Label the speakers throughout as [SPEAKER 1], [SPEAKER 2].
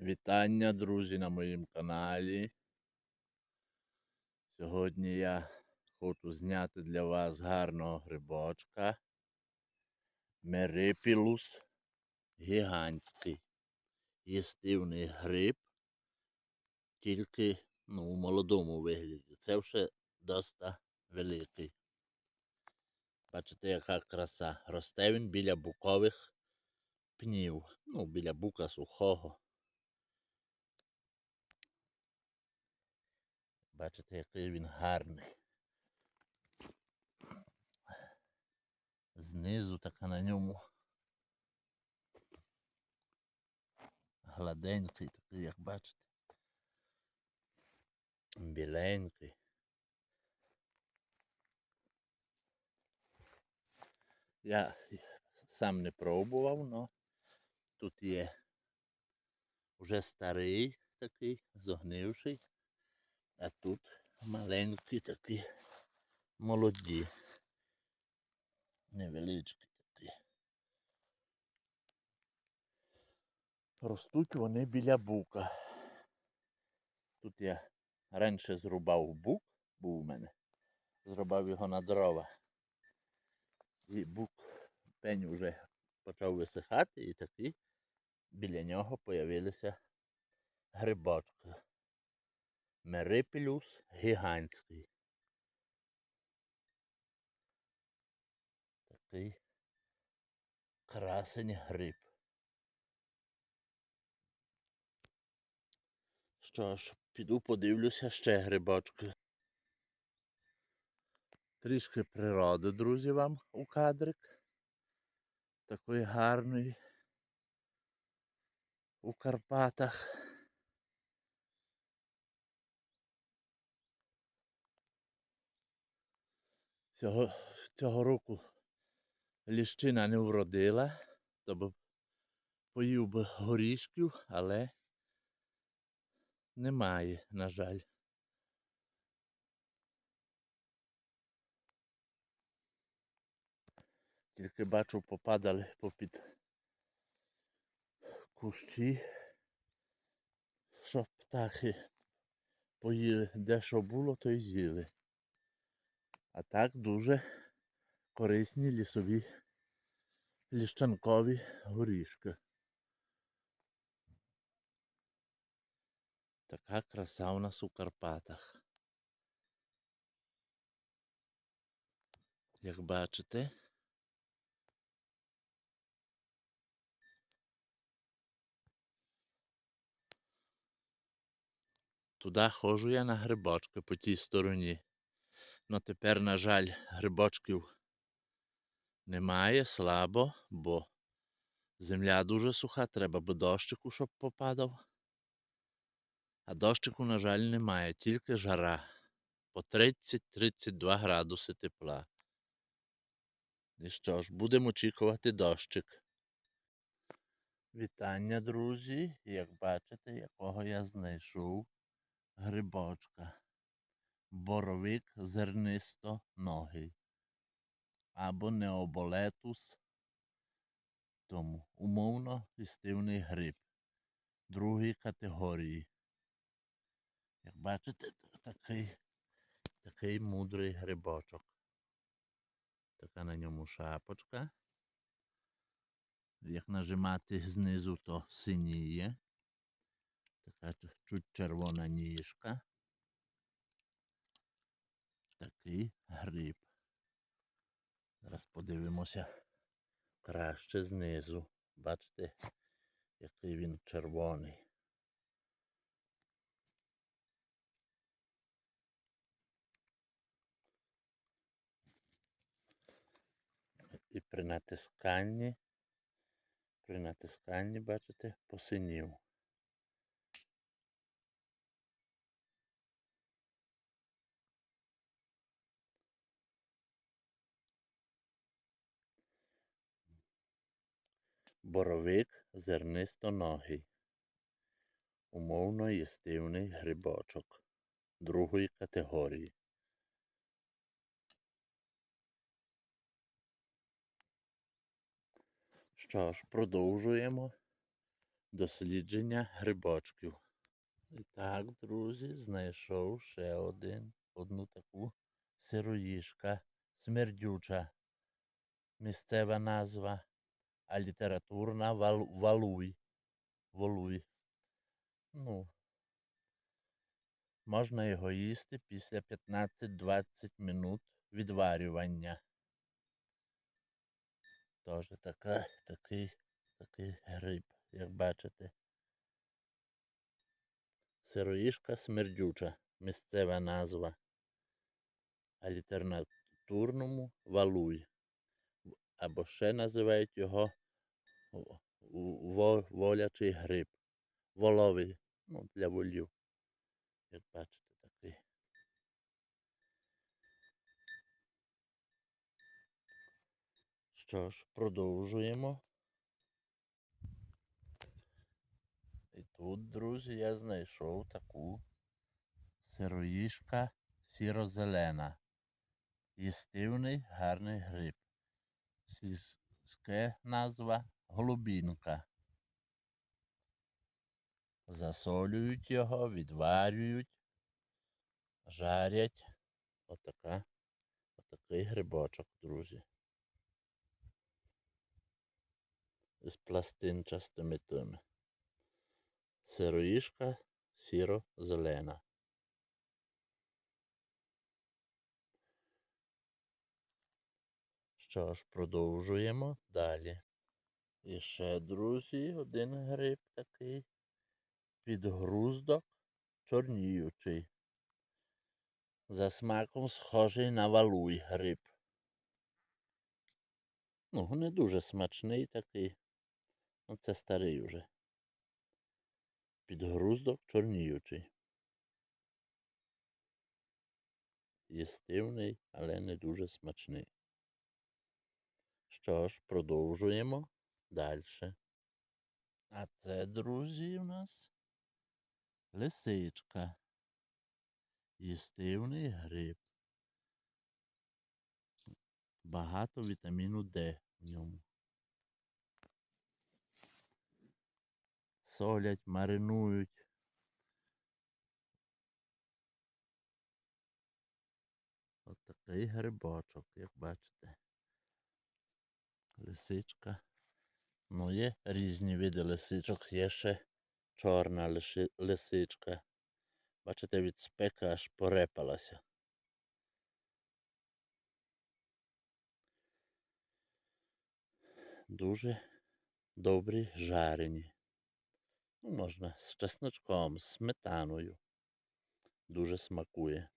[SPEAKER 1] Вітання, друзі, на моєму каналі. Сьогодні я хочу зняти для вас гарного грибочка. Мерипілус гігантський. Їстивний гриб, тільки ну, у молодому вигляді. Це вже доста великий. Бачите, яка краса. Росте він біля букових пнів. Ну, біля бука сухого. Бачите, який він гарний. Знизу така на ньому. Гладенький такий, як бачите. Біленький. Я сам не пробував, але тут є вже старий такий, зогнивший. А тут маленькі такі молоді. Невеличкі такі. Ростуть вони біля бука. Тут я раніше зрубав бук, був у мене. Зрубав його на дрова. І бук пень вже почав висихати і такі біля нього появилися грибочки. Мерипілюс гігантський. Такий красень гриб. Що ж, піду подивлюся ще грибочки. Трішки природи, друзі, вам у кадрик. Такий гарний у Карпатах. Цього, цього року ліщина не вродила, то б поїв би горішків, але немає, на жаль. Тільки бачу, попадали попід кущі, щоб птахи поїли де що було, то й з'їли. А так дуже корисні лісові ліщанкові горішки. Така краса у нас у Карпатах. Як бачите, туди ходжу я на грибочки по тій стороні. Ну тепер, на жаль, грибочків немає, слабо, бо земля дуже суха, треба би дощику, щоб попадав. А дощику, на жаль, немає, тільки жара. По 30-32 градуси тепла. І що ж, будемо очікувати дощик. Вітання, друзі. Як бачите, якого я знайшов грибочка боровик зернисто-ногий або необолетус, тому умовно листивний гриб другої категорії. Як бачите, такий, такий мудрий грибочок. Така на ньому шапочка. Як нажимати знизу, то синіє. Така чуть червона ніжка такий гриб. Зараз подивимося краще знизу. Бачите, який він червоний. І при натисканні, при натисканні, бачите, посинів. Боровик зернистоногий. Умовно їстивний грибочок другої категорії. Що ж, продовжуємо дослідження грибочків. І так, друзі, знайшов ще один, одну таку сироїшка, смердюча. Місцева назва, а літературна вал, валуй. Волуй. Ну, можна його їсти після 15-20 минут відварювання. Тоже така, такий, такий гриб, як бачите. Сироїшка смердюча, місцева назва. А валуй. Або ще називають його волячий гриб. Воловий, ну, для волів. Як бачите, такий. Що ж, продовжуємо. І тут, друзі, я знайшов таку сироїшка сіро-зелена. Їстивний гарний гриб. Сільське назва голубінка. Засолюють його, відварюють, жарять. Отака, отакий грибочок, друзі. З пластинчастими тими. Сироїшка сіро-зелена. Що ж, продовжуємо далі. І ще, друзі, один гриб такий. Підгруздок чорніючий. За смаком схожий на валуй гриб. Ну, не дуже смачний такий. Ну, це старий уже. Підгруздок чорніючий. Їстивний, але не дуже смачний. Що ж, продовжуємо далі. А це, друзі, у нас лисичка. Їстивний гриб. Багато вітаміну Д в ньому. Солять, маринують. От такий грибочок, як бачите. Лисичка. Ну, є різні види лисичок, є ще чорна лисичка. Бачите, від спека аж порепалася. Дуже добрі жарені. Ну, можна з чесночком, з сметаною. Дуже смакує.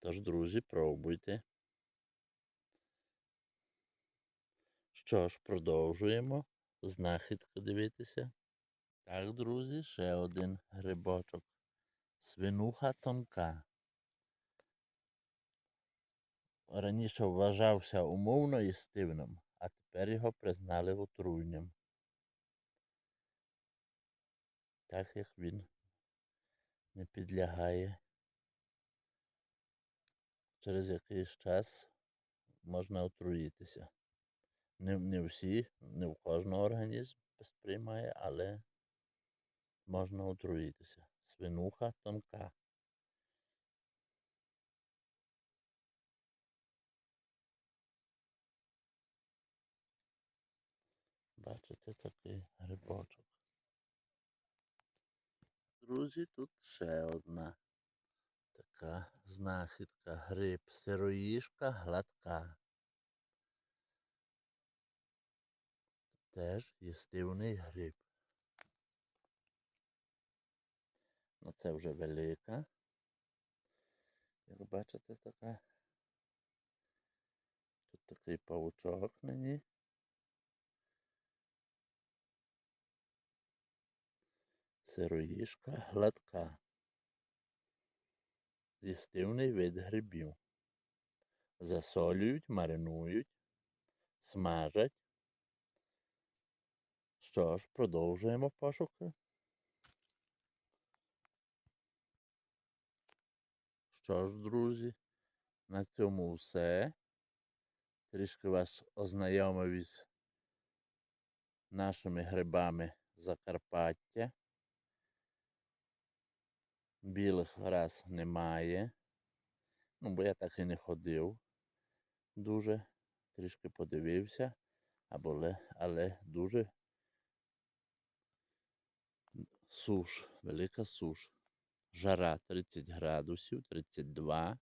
[SPEAKER 1] Тож, друзі, пробуйте. Що ж, продовжуємо знахідку дивитися. Так, друзі, ще один грибочок. Свинуха тонка. Раніше вважався умовно їстивним, а тепер його признали отруйним. Так як він не підлягає. Через якийсь час можна отруїтися. Не, не всі, не в кожного організм сприймає, але можна отруїтися. Свинуха тонка. Бачите такий грибочок. Друзі, тут ще одна така знахідка. Гриб, сироїшка гладка. Теж їстивний гриб. Ну це вже велика. Як бачите, така. Тут такий павучок на ній. Сироїшка гладка. Їстивний вид грибів. Засолюють, маринують, смажать. Що ж, продовжуємо пошуки. Що ж, друзі, на цьому все. Трішки вас ознайомив із нашими грибами Закарпаття. Білих раз немає. Ну, бо я так і не ходив дуже. Трішки подивився, або але дуже суш, велика суш. Жара 30 градусів, 32.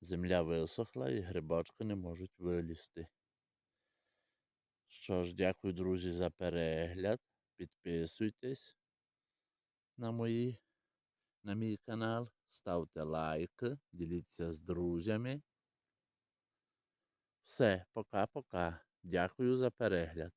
[SPEAKER 1] Земля висохла і грибочки не можуть вилізти. Що ж, дякую, друзі, за перегляд. Підписуйтесь на мої, на мій канал, ставте лайки, діліться з друзями. Все, пока-пока. Дякую за перегляд.